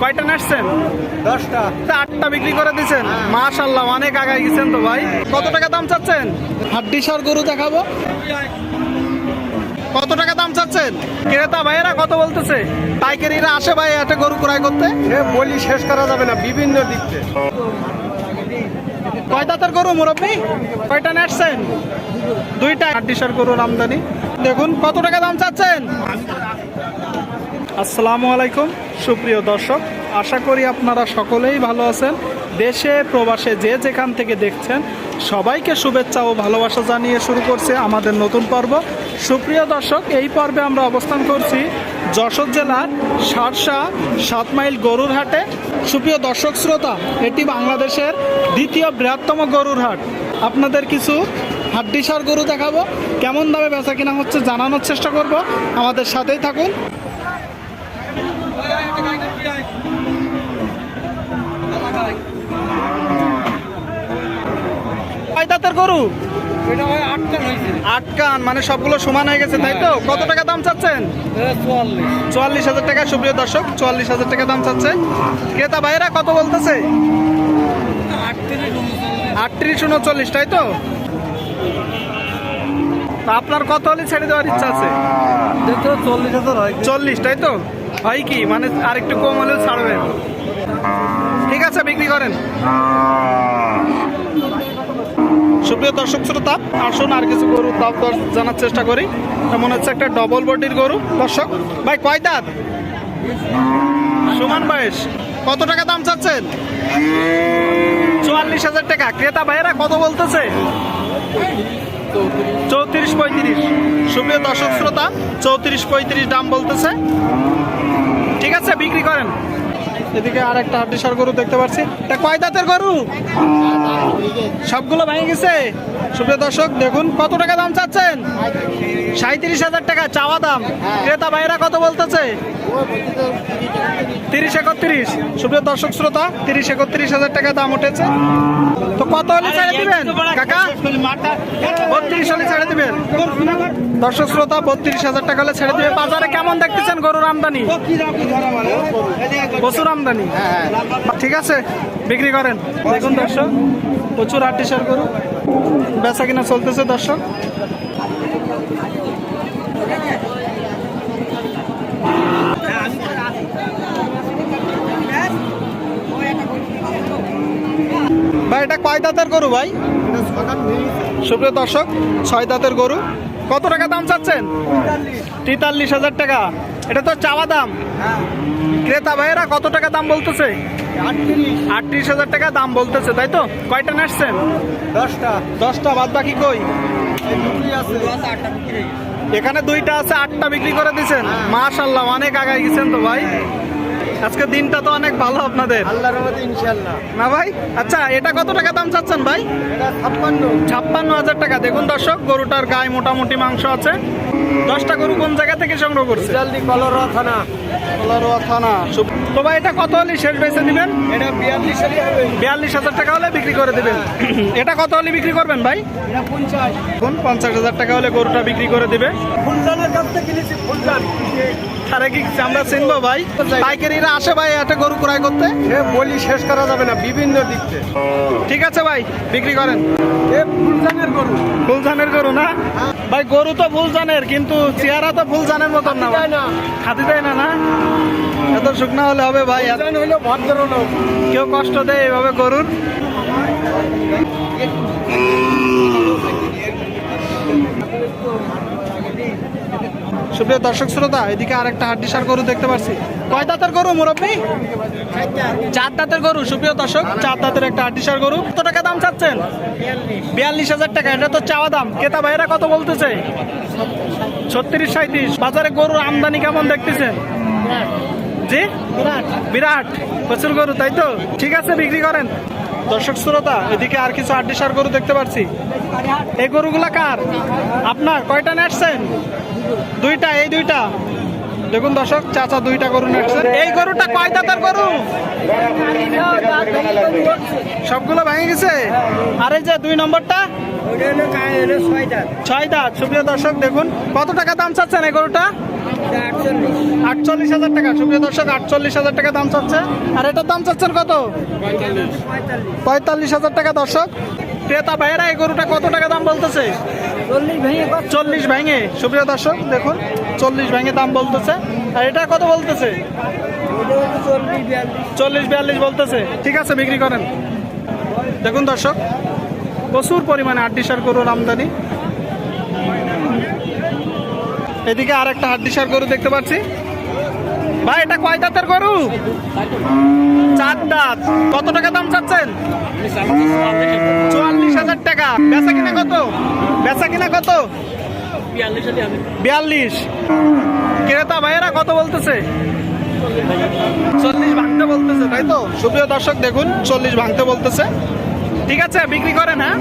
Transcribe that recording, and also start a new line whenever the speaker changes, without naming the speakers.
কয়টা নাচছেন?
দশটা।
আটটা বিক্রি করে দিচ্ছেন মাশাল্লাহ অনেক আগায় গেছেন তো ভাই। কত টাকা দাম চাচ্ছেন? হাড্ডি সার গরু দেখাবো। কত টাকা দাম চাচ্ছেন? ক্রেতা ভাইয়েরা কত বলতেছে? পাইকারিরা আসে ভাই একটা গরু ক্রয় করতে?
বলি শেষ করা যাবে না বিভিন্ন দিক থেকে
কয় দাঁতের গরু মুরব্বী? কয়টা নেটছেন দুইটা। হাড্ডি সার গরুর আমদানি দেখুন কত টাকা দাম চাচ্ছেন? আসসালামু আলাইকুম, সুপ্রিয় দর্শক। আশা করি আপনারা সকলেই ভালো আছেন। দেশে, প্রবাসে যে যেখান থেকে দেখছেন, সবাইকে শুভেচ্ছা ও ভালোবাসা জানিয়ে শুরু করছে আমাদের নতুন পর্ব। সুপ্রিয় দর্শক, এই পর্বে আমরা অবস্থান করছি যশোর জেলার সারসা সাত মাইল গরুর হাটে। সুপ্রিয় দর্শক শ্রোতা, এটি বাংলাদেশের দ্বিতীয় বৃহত্তম গরুর হাট। আপনাদের কিছু হাড্ডিসার গরু দেখাবো। কেমন দামে বেচা কিনা হচ্ছে জানানোর চেষ্টা করব। আমাদের সাথেই থাকুন। দাঁতের গরু?
এটা হয় আটটা হয়েছে।
আট কান মানে সবগুলো সমান হয়ে গেছে তাই তো? কত টাকা দাম চাচ্ছেন?
চুয়াল্লিশ।
হাজার টাকা সুপ্রিয় দর্শক চুয়াল্লিশ হাজার টাকা দাম চাচ্ছে ক্রেতা কত বলতেছে?
আটত্রিশ
উনচল্লিশ। তাই তো? আপনার কত হলে ছেড়ে দেওয়ার ইচ্ছা আছে?
চল্লিশ হাজার হয়।
চল্লিশ তাই তো? হয় কি? মানে আর একটু কম হলেও ছাড়বেন ঠিক আছে, বিক্রি করেন। সুপ্রিয় দর্শক শ্রোতা, আসুন আর কিছু দাম দর জানার চেষ্টা করি। মনে হচ্ছে একটা ডবল বডির গরু। দর্শক, ভাই, কয় দাঁত? সমান বয়স। কত টাকা দাম চাচ্ছেন? চুয়াল্লিশ হাজার টাকা। ক্রেতা ভাইয়েরা কত বলতেছে। চৌত্রিশ পঁয়ত্রিশ। সুপ্রিয় দর্শক শ্রোতা, চৌত্রিশ পঁয়ত্রিশ দাম বলতেছে। ঠিক আছে, বিক্রি করেন। এদিকে আর একটা হাড্ডিসার গরু দেখতে পাচ্ছি। এটা কয় দাঁতের গরু? সবগুলো ভেঙে গেছে? সুপ্রিয় দর্শক, দেখুন কত টাকা দাম চাচ্ছেন? সাঁত্রিশ হাজার টাকা, চাওয়া দাম। ক্রেতা ভাইরা কত বলতেছে? তিরিশ একত্রিশ। সুপ্রিয় দর্শক, শ্রোতা, তিরিশ একত্রিশ হাজার টাকা দাম উঠেছে। তো কত হলে ছেড়ে দিবেন? কাকা, বত্রিশ হলে ছেড়ে দিবেন? দর্শক, শ্রোতা, বত্রিশ হাজার টাকা হলে ছেড়ে দিবে বাজারে কেমন দেখতেছেন গরুর আমদানি? প্রচুর আমদানি। ঠিক আছে? বিক্রি করেন? দেখুন দর্শক, প্রচুর আর্টিসার গরু। বেচা কিনা চলতেছে দর্শক। ভাই, এটা কয় দাঁতের গরু ভাই? সুপ্রিয় দর্শক, ছয় দাঁতের গরু। কত টাকা দাম চাচ্ছেন? তেতাল্লিশ হাজার টাকা। এটা তো চাওয়া দাম। ক্রেতা ভাইয়েরা কত টাকা দাম বলতেছে?
আটত্রিশ
হাজার টাকা দাম বলতেছে তাই তো? কয়টা নাচছেন
দশটা।
দশটা বাদ বাকি কই? এখানে দুইটা আছে আটটা বিক্রি করে দিচ্ছেন মাশাল্লাহ অনেক আগায় গেছেন তো ভাই। আজকে দিনটা তো অনেক ভালো আপনাদের।
আল্লাহর রহমতে ইনশাল্লাহ
না ভাই? আচ্ছা এটা কত টাকা দাম চাচ্ছেন ভাই?
ছাপ্পান্ন।
ছাপ্পান্ন হাজার টাকা। দেখুন দর্শক গরুটার গায়ে মোটামুটি মাংস আছে। দশটা গরু কোন জায়গা থেকে সংগ্রহ করছে?
জলদি কলরা থানা।
কলারোয়া থানা। তো ভাই এটা কত হলে শেষ বেচে দিবেন?
এটা বিয়াল্লিশ হবে।
বিয়াল্লিশ হাজার টাকা হলে বিক্রি করে দিবেন। এটা কত হলে বিক্রি করবেন ভাই?
পঞ্চাশ।
এখন পঞ্চাশ হাজার টাকা হলে গরুটা বিক্রি করে দিবে।
ফুলজানের কাছ থেকে কিনেছি ফুলজান
তারা কি আমরা চিনবো ভাই? পাইকারিরা আসে ভাই একটা গরু ক্রয় করতে?
বলি শেষ করা যাবে না বিভিন্ন দিক থেকে।
ঠিক আছে ভাই বিক্রি করেন।
এ ফুলজানের গরু।
ফুলজানের গরু না? ভাই গরু তো ফুলজানের কিন্তু চেহারা তো ফুলজানের মতন না খাতি দেয় না না? এত শুকনা হলে হবে ভাই।
হইল
কেউ কষ্ট দেয় এভাবে গরুর? সুপ্রিয় দর্শক শ্রোতা এদিকে আরেকটা হাড্ডিসার গরু দেখতে পাচ্ছি কয় দাঁতের গরু মুরব্বী? চার দাঁতের গরু সুপ্রিয় দর্শক চার দাঁতের একটা হাড্ডিসার গরু। কত টাকা দাম চাচ্ছেন? বিয়াল্লিশ হাজার টাকা এটা তো চাওয়া দাম। ক্রেতা ভাইয়েরা কত বলতেছে? ছত্রিশ সাঁত্রিশ বাজারে গরুর আমদানি কেমন দেখতেছেন? জি? বিরাট। প্রচুর গরু তাই তো? ঠিক আছে বিক্রি করেন। দর্শক শ্রোতা, এদিকে আর কিছু আড্ডিসার গরু দেখতে পাচ্ছি। এই গরুগুলা কার? আপনার কয়টা নেটছেন দুইটা, এই দুইটা। দেখুন দর্শক, চাচা দুইটা গরু নাচছেন এই গরুটা কয় দাঁতার গরু? সবগুলো ভেঙে গেছে? আর এই যে দুই নম্বরটা? ছয় দাঁত। সুপ্রিয় দর্শক, দেখুন, কত টাকা দাম চাচ্ছেন এই গরুটা? আটচল্লিশ হাজার টাকা। সুপ্রিয় দর্শক, আটচল্লিশ হাজার টাকা দাম চাচ্ছে। আর এটার দাম চাচ্ছেন কত? পঁয়তাল্লিশ হাজার টাকা দর্শক। ক্রেতা ভাইয়েরা, এই গরুটা কত টাকা দাম বলতেছে? চল্লিশ ভেঙে। সুপ্রিয় দর্শক, দেখুন, চল্লিশ ভেঙে দাম বলতেছে। আর এটা কত বলতেছে? চল্লিশ বিয়াল্লিশ বলতেছে। ঠিক আছে, বিক্রি করেন। দেখুন দর্শক, প্রচুর পরিমাণে আড্ডিসার গরুর আমদানি। এদিকে আর একটা হাড্ডিসার গরু দেখতে পাচ্ছি। ভাই, এটা কয় দাঁতের গরু? চার দাঁত। কত টাকা দাম চাচ্ছেন? চুয়াল্লিশ হাজার টাকা। বেচা কিনা কত? বেচা কিনা কত? বিয়াল্লিশ। ক্রেতা ভাইয়েরা কত বলতেছে? চল্লিশ ভাঙতে বলতেছে, তাই তো? সুপ্রিয় দর্শক, দেখুন, চল্লিশ ভাঙতে বলতেছে। ঠিক আছে, বিক্রি করেন হ্যাঁ?